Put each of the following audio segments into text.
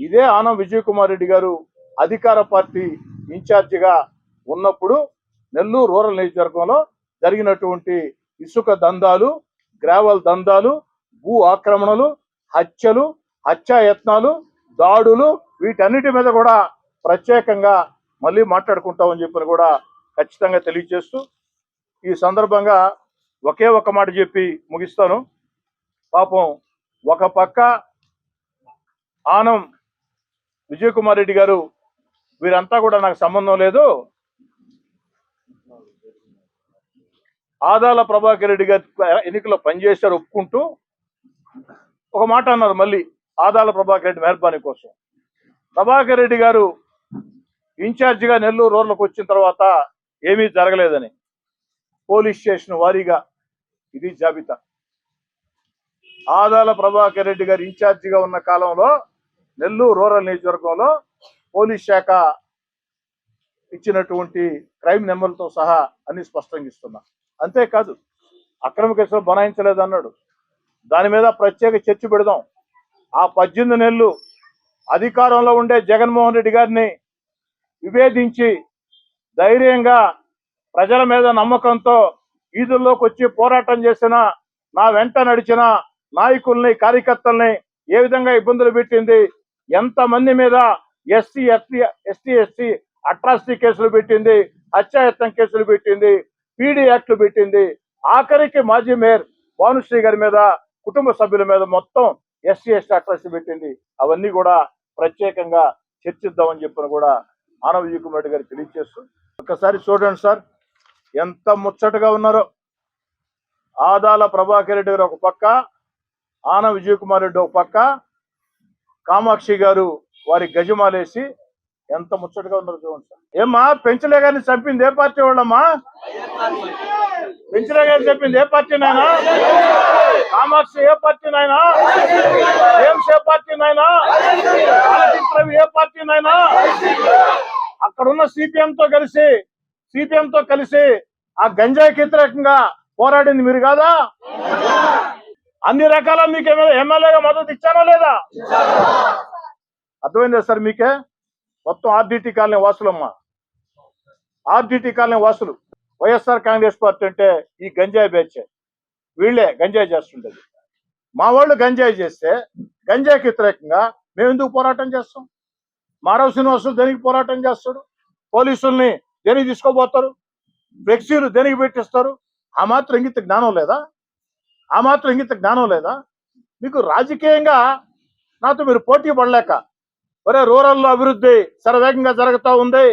ఇదే ఆనం విజయ్ కుమార్ రెడ్డి గారు అధికార పార్టీ ఇన్ఛార్జిగా ఉన్నప్పుడు నెల్లూరు రూరల్ నియోజకవర్గంలో జరిగినటువంటి ఇసుక దందాలు గ్రావెల్ దందాలు భూ ఆక్రమణలు హత్యలు హత్యాయత్నాలు దాడులు వీటన్నిటి మీద కూడా ప్రత్యేకంగా మళ్ళీ మాట్లాడుకుంటామని చెప్పని కూడా ఖచ్చితంగా తెలియజేస్తూ ఈ సందర్భంగా ఒకే ఒక మాట చెప్పి ముగిస్తాను. పాపం ఒక పక్క ఆనం విజయ్ కుమార్ రెడ్డి గారు వీరంతా కూడా నాకు సంబంధం లేదు. ఆదాల ప్రభాకర్ రెడ్డి గారి ఎన్నికల్లో పనిచేశారు ఒప్పుకుంటూ ఒక మాట అన్నారు మళ్ళీ ఆదాల ప్రభాకర్ రెడ్డి మెహర్బానీ కోసం. ప్రభాకర్ రెడ్డి గారు ఇన్ఛార్జిగా నెల్లూరు రోడ్లకు వచ్చిన తర్వాత ఏమీ జరగలేదని పోలీస్ స్టేషన్ వారీగా ఇది జాబితా. ఆదాల ప్రభాకర్ రెడ్డి గారు ఇన్ఛార్జిగా ఉన్న కాలంలో నెల్లూరు రూరల్ నియోజకవర్గంలో పోలీస్ శాఖ ఇచ్చినటువంటి క్రైమ్ నెంబర్లతో సహా అన్ని స్పష్టంగా ఇస్తున్నా. అంతేకాదు అక్రమ కేసులు బనాయించలేదు అన్నాడు దాని మీద ప్రత్యేక చర్చ పెడదాం. ఆ పద్దెనిమిది నెలలు అధికారంలో ఉండే జగన్మోహన్ రెడ్డి గారిని విభేదించి ధైర్యంగా ప్రజల మీద నమ్మకంతో వీధుల్లోకి వచ్చి పోరాటం చేసిన నా వెంట నడిచిన నాయకుల్ని కార్యకర్తల్ని ఏ విధంగా ఇబ్బందులు పెట్టింది ఎంతమంది మీద SC ST ST SC atrocity కేసులు పెట్టింది హత్యాయత్నం కేసులు పెట్టింది పీడీ యాక్ట్లు పెట్టింది. ఆఖరికి మాజీ మేయర్ భానుశ్రీ గారి మీద కుటుంబ సభ్యుల మీద మొత్తం ఎస్సీ ఎస్టీ అట్రాసిటీ పెట్టింది. అవన్నీ కూడా ప్రత్యేకంగా చర్చిద్దామని చెప్పిన కూడా ఆనవ విజయ్ కుమార్ రెడ్డి గారు తెలియజేస్తూ ఒక్కసారి చూడండి సార్ ఎంత ముచ్చటగా ఉన్నారో. ఆదాల ప్రభాకర్ రెడ్డి గారు ఒక పక్క ఆన విజయ్ కుమార్ రెడ్డి ఒక పక్క కామాక్షి గారు వారి గజమాలేసి ఎంత ముచ్చటగా ఉన్నారు చూడండి సార్. ఏమ్మా పెంచలే గారిని చంపింది ఏ పార్టీ వాళ్ళమ్మా? పెంచలే గారిని చెప్పింది ఏ పార్టీ నాయనా? కామాక్షి ఏ పార్టీ నాయనా? జేమ్స్ ఏ పార్టీ నాయనా? ఏ పార్టీ నాయనా? అక్కడున్న సిపిఎం తో కలిసి సిపిఎం తో కలిసి ఆ గంజాయికి వ్యతిరేకంగా పోరాడింది మీరు కాదా? అన్ని రకాల మీకు ఏమైనా ఎమ్మెల్యేగా మద్దతు ఇచ్చానో లేదా? అర్థమైందా సార్ మీకే? మొత్తం ఆర్డిటి కాలనీ వాసులమ్మ. ఆర్డిటి కాలనీ వాసులు. వైఎస్ఆర్ కాంగ్రెస్ పార్టీ అంటే ఈ గంజాయి బ్యాచ్ వీళ్ళే గంజాయి చేస్తుండేది. మా వాళ్ళు గంజాయి చేస్తే గంజాయికి వ్యతిరేకంగా మేము ఎందుకు పోరాటం చేస్తాం? మారవ శ్రీనివాసులు దేనికి పోరాటం చేస్తాడు పోలీసుల్ని దేనికి తీసుకోబోతారు? ఫ్లెక్సీలు దేనికి పెట్టిస్తారు? ఆ మాత్రం ఇంగిత జ్ఞానం లేదా? ఆ మాత్రం ఇంగిత జ్ఞానం లేదా? మీకు రాజకీయంగా నాతో మీరు పోటీ పడలేక ఒరే రూరల్లో అభివృద్ధి శరవేగంగా జరుగుతూ ఉంది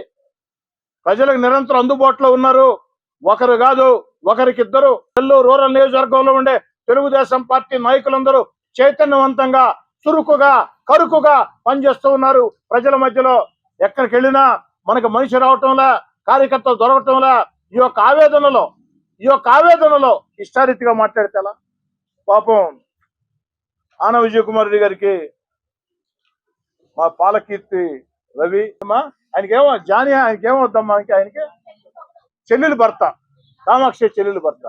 ప్రజలకు నిరంతరం అందుబాటులో ఉన్నారు ఒకరు కాదు ఒకరికిద్దరు నెల్లూరు రూరల్ నియోజకవర్గంలో ఉండే తెలుగుదేశం పార్టీ నాయకులందరూ చైతన్యవంతంగా చురుకుగా కరుకుగా పనిచేస్తూ ఉన్నారు. ప్రజల మధ్యలో ఎక్కడికి వెళ్ళినా మనకు మనిషి రావటంలా కార్యకర్తలు దొరకటంలా ఈ యొక్క ఆవేదనలో ఈ యొక్క ఆవేదనలో ఇష్టారీతిగా మాట్లాడితేలా పాపం ఆన విజయ కుమార్ రెడ్డి గారికి మా పాలకీర్తి రవి అమ్మా ఆయనకేమో జాని ఆయనకేమవుద్దమ్మా ఇంకా ఆయనకి చెల్లెలు భర్త కామాక్షి చెల్లెలు భర్త.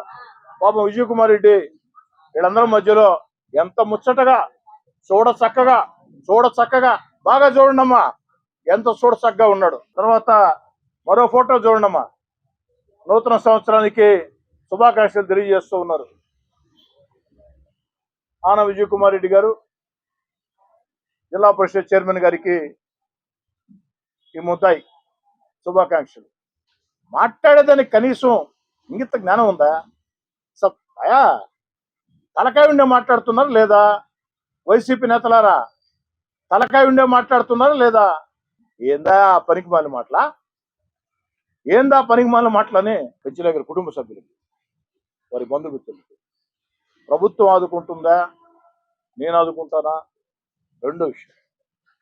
పాపం విజయ కుమార్ రెడ్డి వీళ్ళందరి మధ్యలో ఎంత ముచ్చటగా చూడ చక్కగా చూడ చక్కగా బాగా చూడండమ్మా. ఎంత చూడ చక్కగా ఉన్నాడు. తర్వాత మరో ఫోటో చూడండమ్మా. నూతన సంవత్సరానికి శుభాకాంక్షలు తెలియజేస్తూ ఉన్నారు. ఆన విజయ్ కుమార్ రెడ్డి గారు జిల్లా పరిషత్ చైర్మన్ గారికి ఈ ముద్దాయి శుభాకాంక్షలు. మాట్లాడేదానికి కనీసం ఇంగిత జ్ఞానం ఉందా? స- అయా తలకాయ ఉండే మాట్లాడుతున్నారు లేదా? వైసీపీ నేతలారా తలకాయ ఉండే మాట్లాడుతున్నారు లేదా? ఏందా పనికి మాలిన మాటల? ఏందా పనికి మాలిన మాటలని పెంచలేగర కుటుంబ సభ్యులకి వారి బంధుమిత్రులకి. ప్రభుత్వం ఆదుకుంటుందా? నేను ఆదుకుంటానా? రెండో విషయం.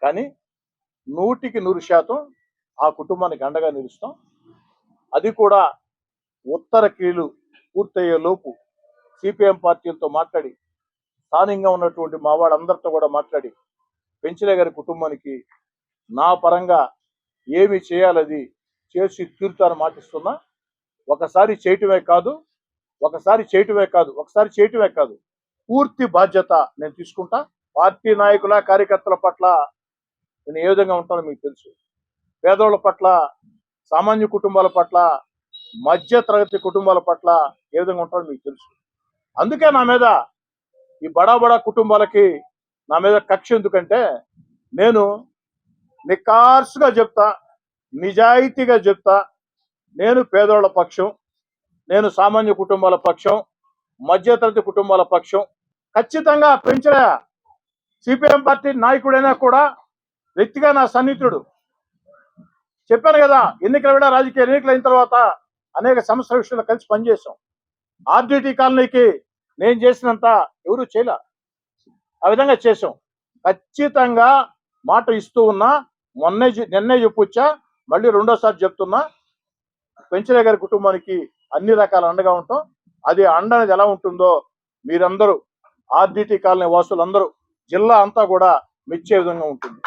కానీ నూటికి నూరు శాతం ఆ కుటుంబానికి అండగా నిలుస్తాం. అది కూడా ఉత్తర కీలు పూర్తయ్యే లోపు సిపిఎం పార్టీలతో మాట్లాడి స్థానికంగా ఉన్నటువంటి మా వాళ్ళందరితో కూడా మాట్లాడి పెంచలే గారి కుటుంబానికి నా పరంగా ఏమి చేయాలది చేసి తీరుతాను మాటిస్తున్నా. ఒకసారి చేయటమే కాదు ఒకసారి చేయటమే కాదు ఒకసారి చేయటమే కాదు. పూర్తి బాధ్యత నేను తీసుకుంటా. పార్టీ నాయకుల కార్యకర్తల పట్ల నేను ఏ విధంగా ఉంటానో మీకు తెలుసు. పేదోళ్ళ పట్ల సామాన్య కుటుంబాల పట్ల మధ్య తరగతి కుటుంబాల పట్ల ఏ విధంగా ఉంటారో మీకు తెలుసు. అందుకే నా మీద ఈ బడా బడా కుటుంబాలకి నా మీద కక్ష ఎందుకంటే నేను నికార్సుగా చెప్తా నిజాయితీగా చెప్తా నేను పేదోళ్ళ పక్షం. నేను సామాన్య కుటుంబాల పక్షం మధ్యతరగతి కుటుంబాల పక్షం. ఖచ్చితంగా పెంచిన సిపిఎం పార్టీ నాయకుడైనా కూడా వ్యక్తిగా నా సన్నిహితుడు. చెప్పాను కదా ఎన్నికల విడ రాజకీయ ఎన్నికలు అయిన తర్వాత అనేక సమస్యల విషయంలో కలిసి పనిచేసాం ఆర్డిటి కాలనీకి నేను చేసినంత ఎవరు చేయలే. ఆ విధంగా చేసాం ఖచ్చితంగా మాట ఇస్తూ ఉన్నా మొన్నే నిన్నే చెప్పొచ్చా మళ్ళీ రెండోసారి చెప్తున్నా పెంచలే గారి కుటుంబానికి అన్ని రకాల అండగా ఉంటాం. అది అండ అనేది ఎలా ఉంటుందో మీరందరూ ఆర్డిటి కాలనీ వాసులందరూ జిల్లా అంతా కూడా మెచ్చే విధంగా ఉంటుంది.